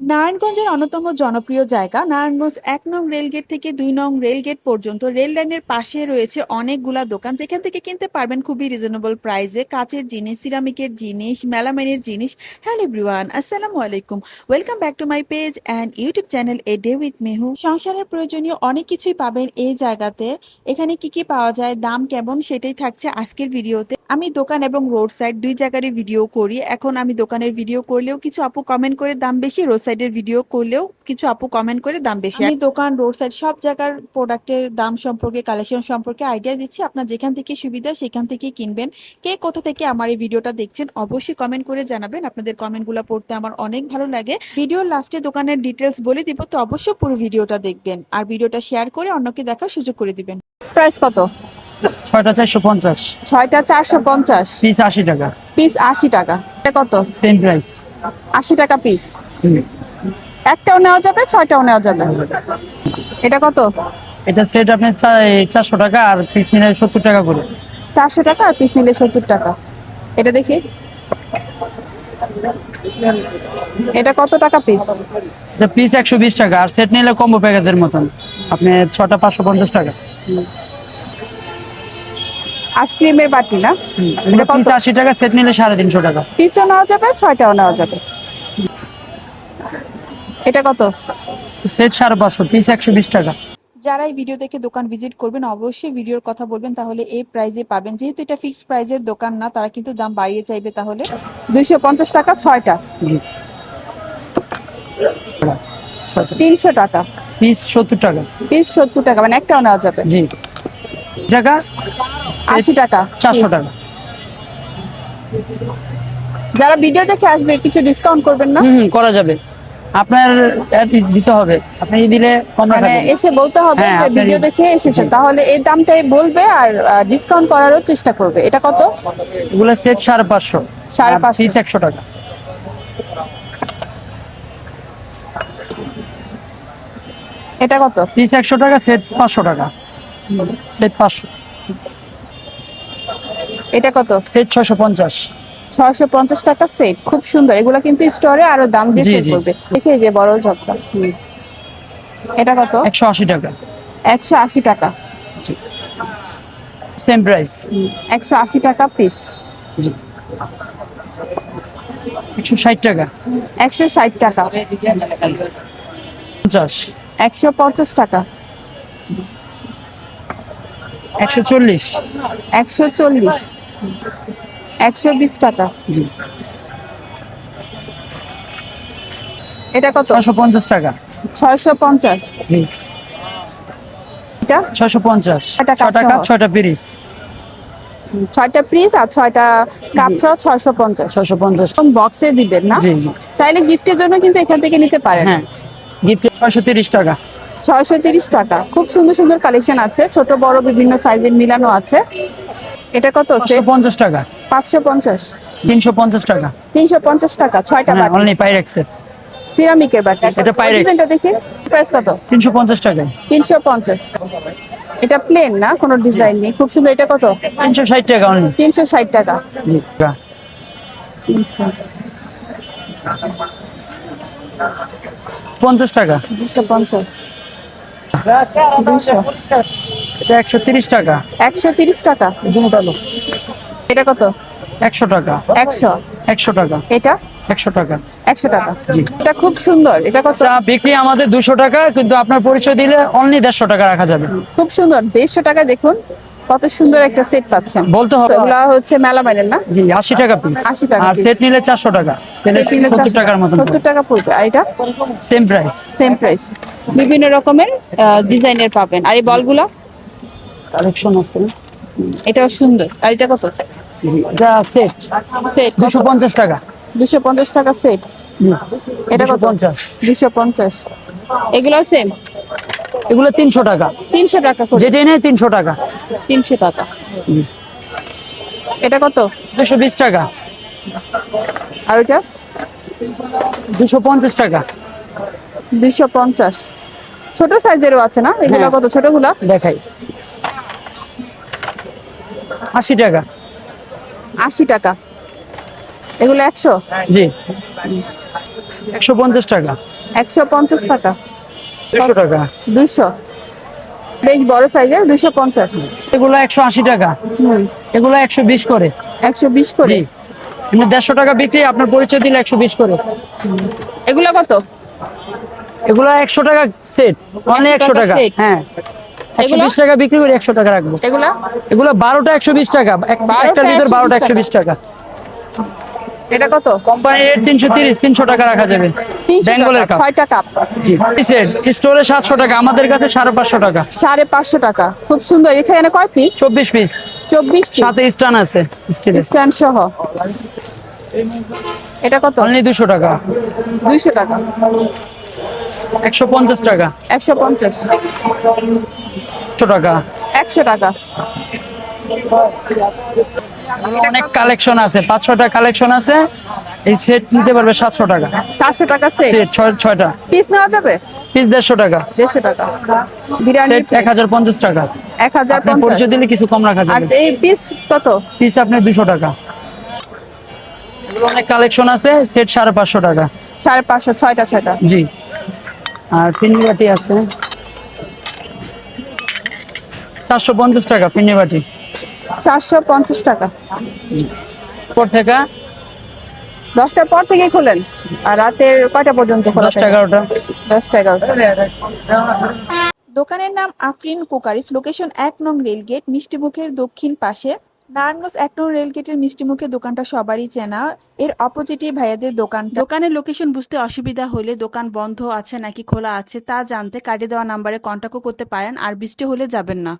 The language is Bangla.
নারায়ণগঞ্জের অন্যতম জনপ্রিয় জায়গা, নারায়ণগঞ্জ এক নং রেলগেট থেকে দুই নং রেলগেট পর্যন্ত রেল লাইনের পাশে রয়েছে অনেকগুলা দোকান। যেখান থেকে কিনতে পারবেন খুবই রিজনেবল প্রাইসে কাচের জিনিস সিরামিকের জিনিস মেলামাইনের জিনিস। হ্যালো এভরিওয়ান আসসালামু আলাইকুম। Welcome back to my page and YouTube channel a day with Mehu সংসারের প্রয়োজনীয় অনেক কিছুই পাবেন এই জায়গাতে। এখানে কি কি পাওয়া যায়, দাম কেমন সেটাই থাকছে আজকের ভিডিওতে। আমি দোকান এবং রোড সাইড দুই জায়গারই ভিডিও করি। এখন আমি দোকানের ভিডিও করলেও কিছু আপু কমেন্ট করে দাম বেশি রোড সাইডের ভিডিও করলেও কিছু আপু কমেন্ট করে দাম বেশি। আমি দোকান রোড সাইড সব জায়গার প্রোডাক্টের দাম সম্পর্কে কালেকশন সম্পর্কে আইডিয়া দিচ্ছি। আপনার যেখান থেকে সুবিধা সেখান থেকে কিনবেন। কে কোথা থেকে আমার এই ভিডিওটা দেখছেন অবশ্যই কমেন্ট করে জানাবেন। আপনাদের কমেন্টগুলো পড়তে আমার অনেক ভালো লাগে। ভিডিওর লাস্টে দোকানের ডিটেলস বলে দিব তো অবশ্যই পুরো ভিডিওটা দেখবেন। আর ভিডিওটা শেয়ার করে অন্যকে দেখার সুযোগ করে দিবেন। প্রাইস কত? ছয়টা চারশো পঞ্চাশ। ছয়টা চারশো পঞ্চাশ। পিস আশি টাকা। পিস আশি টাকা। এটা কত? সেম প্রাইস আশি টাকা পিস একটাও নেওয়া যাবে ছয়টাও নেওয়া যাবে। এটা কত? এটা সেট আপনি চারশো টাকা আর পিস নিলে সত্তর টাকা করে। চারশো টাকা আর পিস নিলে সত্তর টাকা। এটা দেখি। এটা কত টাকা পিস এটা পিস একশো বিশ টাকা আর সেট নিলে কম্বো প্যাকেজের মতন। আপনি ছটা পাঁচশো পঞ্চাশ টাকা। আইসক্রিমের বাটি না? এটা? পিস আশি টাকা সেট নিলে সাড়ে তিনশো টাকা। পিসও নেওয়া যাবে ছয়টাও নেওয়া যাবে। এটা কত? সেট সাড়ে পাঁচশো পিস একশো বিশ টাকা। যারা এই ভিডিও দেখে দোকান ভিজিট করবেন অবশ্যই ভিডিওর কথা বলবেন তাহলে এই প্রাইজে পাবেন। যেহেতু এটা ফিক্সড প্রাইজের দোকান না তারা কিন্তু দাম বাড়িয়ে চাইবে তাহলে। দুইশো পঞ্চাশ টাকা ছয়টা। তিনশো টাকা। পিস সত্তর টাকা। পিস সত্তর টাকা মানে একটাও নেওয়া যাবে। জি। টাকা? আশি টাকা চারশো। টাকা। যারা ভিডিও দেখে আসবে কিছু ডিসকাউন্ট করবেন না? হুম, করা যাবে। আপনার দিতে হবে। আপনি দিলে মানে এসে বলতে হবে হ্যাঁ, যে ভিডিও দেখে এসেছে তাহলে এই দামটাই বলবে আর ডিসকাউন্ট করারও চেষ্টা করবে। এটা কত? এগুলো সেট সাড়ে পাঁচশো। সাড়ে পাঁচশো। পিস একশো টাকা। এটা কত? পিস একশো টাকা সেট পাঁচশো টাকা। সেট পাঁচশো। এটা কত? সেট ছশো পঞ্চাশ। ছয়শো পঞ্চাশ টাকা সেট খুব সুন্দর। এগুলো কিন্তু স্টোরে আরও দাম দিয়ে সেল করবে। দেখে যে বড় জবটা এটা কত? একশো আশি টাকা। একশো আশি টাকা। সেম প্রাইস একশো আশি টাকা পিস একশো ষাট টাকা। একশো ষাট টাকা। পঞ্চাশ। একশো পঞ্চাশ টাকা। একশো চল্লিশ। একশো চল্লিশ। একশো বিশ টাকা। জি। এটা কত? ছশো পঞ্চাশ টাকা। ছয়শো পঞ্চাশ। জি। এটা? পঞ্চাশ। টাকা কাপ ছয়টা পিরিস। ছয়টা পিস আর ছয়টা কাপ সহ ছয়শো পঞ্চাশ। পঞ্চাশ। বক্সে দিবেন না? চাইলে গিফটের জন্য কিন্তু এখান থেকে নিতে পারেন। হ্যাঁ গিফট ছয়শো তিরিশ টাকা। ছয়শো তিরিশ টাকা। খুব সুন্দর সুন্দর কালেকশন আছে। ছোট বড় বিভিন্ন সাইজের মিলানো আছে। এটা কত পঞ্চাশ টাকা। পাঁচশো পঞ্চাশ। তিনশো পঞ্চাশ টাকা। তিনশো পঞ্চাশ টাকা ছয়টা হ্যাঁ বাটি। অনলি পাইরেক্সের সিরামিকের বাটি। এটা। ডিজাইনটা দেখি প্রাইস কত? তিনশো পঞ্চাশ টাকায় তিনশো পঞ্চাশ। এটা প্লেন না কোনো ডিজাইন নেই। খুব সুন্দর এটা কত? তিনশো ষাট টাকা অনলি তিনশো ষাট টাকা। জি। পঞ্চাশ টাকা। দুশো পঞ্চাশ। দুশো। এটা একশো তিরিশ টাকা। একশো তিরিশ টাকা। এটা কত? একশো টাকা। একশো? একশো টাকা। এটা? একশো টাকা। একশো টাকা। জি। এটা খুব সুন্দর। এটা কত? বিক্রি আমাদের দুশো টাকা কিন্তু আপনার পরিচয় দিলে অনলি দেড়শো টাকা রাখা যাবে। খুব সুন্দর। দেড়শো টাকা দেখুন কত সুন্দর একটা সেট পাচ্ছেন। বলতে হবে এগুলা হচ্ছে মেলা বাইরের না? জি আশি টাকা পিস 80 টাকা আর সেট নিলে চারশো টাকা। তাহলে Set নিলে সত্তর 400 টাকার মতন সত্তর টাকা পড়বে। আর এটা? সেম প্রাইস সেম প্রাইস বিভিন্ন রকমের ডিজাইনের পাবেন। আর এই বলগুলা? কালেকশন আছে। এটাও সুন্দর। আর এটা কত? জি এটা সেট সেট দুশো পঞ্চাশ টাকা। দুশো পঞ্চাশ টাকা সেট জি এটা কত? পঞ্চাশ। দুশো পঞ্চাশ। এগুলো সেম এগুলো তিনশো টাকা। তিনশো টাকা করে। যেটাই নেই তিনশো টাকা। তিনশো টাকা। জি। এটা কত? দুশো বিশ টাকা। আর এটা দুশো পঞ্চাশ টাকা। দুইশো পঞ্চাশ। ছোট সাইজেরও আছে না? এগুলো হ্যাঁ। কত? ছোটগুলা? দেখাই। আশি টাকা। আশি টাকা। এগুলো একশো? জি। একশো পঞ্চাশ টাকা। একশো পঞ্চাশ টাকা। দুশো টাকা। দুইশো। বেশ বড় সাইজের দুইশো পঞ্চাশ। এগুলো একশো আশি টাকা। এগুলো একশো বিশ করে। একশো বিশ করে? এমনি দেড়শো টাকা বিক্রি আপনার পরিচয় দিলে একশো বিশ করে। এগুলো কত? এগুলো একশো টাকা সেট অনলি একশো 100 টাকা টাকা। হ্যাঁ। একশো এগুলো? বিশ টাকা বিক্রি করে একশো টাকা রাখব। এগুলা? এগুলো বারোটা একশো বিশ টাকা। এক- 12টা একটার ভিতর 120 বারোটা একশো টাকা। বিশ টাকা। এটা কত? কোম্পানি রেট তিনশো তিরিশ তিনশো টাকা রাখা যাবে। বেঙ্গলের টাকা কাপ। ছয়টা কাপ জি। সেট স্টোরে সাতশো টাকা আমাদের কাছে সাড়ে পাঁচশো টাকা। সাড়ে পাঁচশো টাকা। খুব সুন্দর। এখানে কয় পিস চব্বিশ পিস চব্বিশ পিস সাথে স্টান আছে স্ট্যান্ড সহ। এটা কত? অনলি দুশো টাকা। দুইশো টাকা। একশো পঞ্চাশ টাকা। একশো পঞ্চাশ। একশো টাকা। একশো টাকা। অনেক কালেকশন আছে পাঁচ ছটা কালেকশন আছে। এই সেট নিতে পারবে সাতশো টাকা। চারশো টাকা সেট? ছয় ছয়টা। পিস নেওয়া যাবে? পিস দেড়শো টাকা। দেড়শো টাকা। বিরিয়ানি এক হাজার পঞ্চাশ টাকা। এক হাজার পরিচয় দিলে কিছু কম রাখা যাবে। এই পিস কত? পিস আপনার দুশো টাকা। অনেক কালেকশন আছে সেট সাড়ে পাঁচশো টাকা। সাড়ে পাঁচশো ছয়টা ছয়টা। জি। আর ফিন্নি বাটি আছে। চারশো পঞ্চাশ টাকা ফিন্নি বাটি। চারশো পঞ্চাশ টাকা। পর থেকে? দশটার পর থেকে খোলেন? আর রাতের কয়টা পর্যন্ত খোলা দশটা? এগারোটা। দশটা এগারোটা। দোকানের নাম আফরিন কুকারিস লোকেশন এক নং রেলগেট মিষ্টিমুখের দক্ষিণ পাশে। নারায়ণগঞ্জ এক নং রেলগেটের মিষ্টিমুখে দোকানটা সবারই চেনা। এর অপোজিটে ভাইয়াদের দোকান দোকানের লোকেশন বুঝতে অসুবিধা হলে দোকান বন্ধ আছে নাকি খোলা আছে তা জানতে কার্ডে দেওয়া নাম্বারে কন্ট্যাক্টও করতে পারেন আর বৃষ্টি হলে যাবেন না।